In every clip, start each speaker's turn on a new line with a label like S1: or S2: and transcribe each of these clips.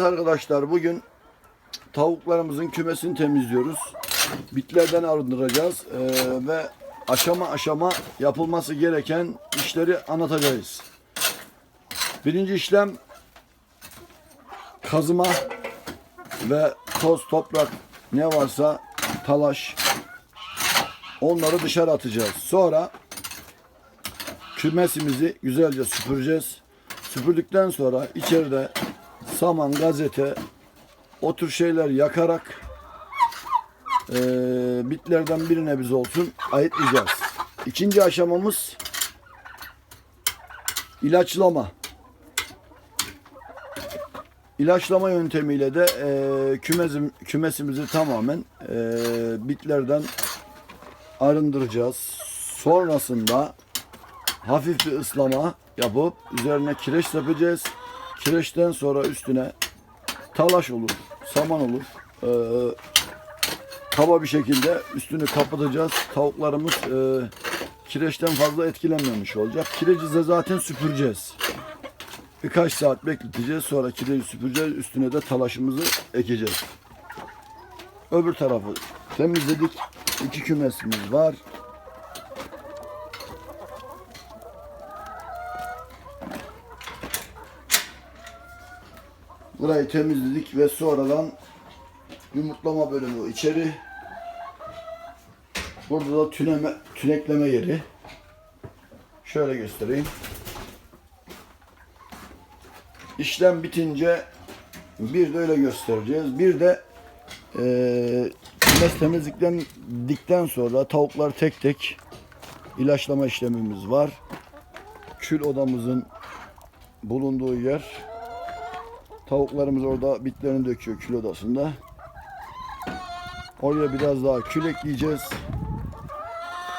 S1: Arkadaşlar bugün tavuklarımızın kümesini temizliyoruz. Bitlerden arındıracağız Ee, ve aşama aşama yapılması gereken işleri anlatacağız. Birinci işlem kazıma ve toz, toprak ne varsa talaş onları dışarı atacağız. Sonra kümesimizi güzelce süpüreceğiz. Süpürdükten sonra içeride saman, gazete, o tür şeyler yakarak eee, bitlerden birine biz olsun ayıtlayacağız. İkinci aşamamız ilaçlama. İlaçlama yöntemiyle de eee, kümesim, kümesimizi tamamen eee, bitlerden arındıracağız. Sonrasında hafif bir ıslama yapıp üzerine kireç serpeceğiz. Kireçten sonra üstüne talaş olur, saman olur. Ee, kaba bir şekilde üstünü kapatacağız. Tavuklarımız e, kireçten fazla etkilenmemiş olacak. Kireci de zaten süpüreceğiz. Birkaç saat bekleteceğiz. Sonra kireci süpüreceğiz. Üstüne de talaşımızı ekeceğiz. Öbür tarafı temizledik. İki kümesimiz var. Burayı temizledik ve sonradan yumurtlama bölümü içeri. Burada da tüneme, tünekleme yeri. Şöyle göstereyim. İşlem bitince bir de öyle göstereceğiz. Bir de eee kümes temizlikten sonra tavuklar tek tek ilaçlama işlemimiz var. Kül odamızın bulunduğu yer. Tavuklarımız orada bitlerini döküyor kül odasında. Oraya biraz daha kül ekleyeceğiz.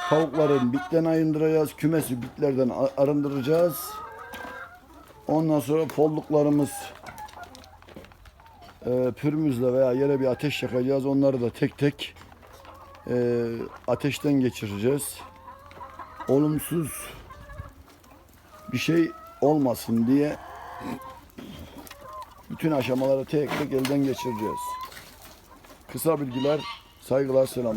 S1: Tavukların bitten ayındıracağız. Kümesi bitlerden arındıracağız. Ondan sonra folluklarımız e, pürmüzle veya yere bir ateş yakacağız. Onları da tek tek e, ateşten geçireceğiz. Olumsuz bir şey olmasın diye bütün aşamaları tek tek elden geçireceğiz. Kısa bilgiler, saygılar, selamlar.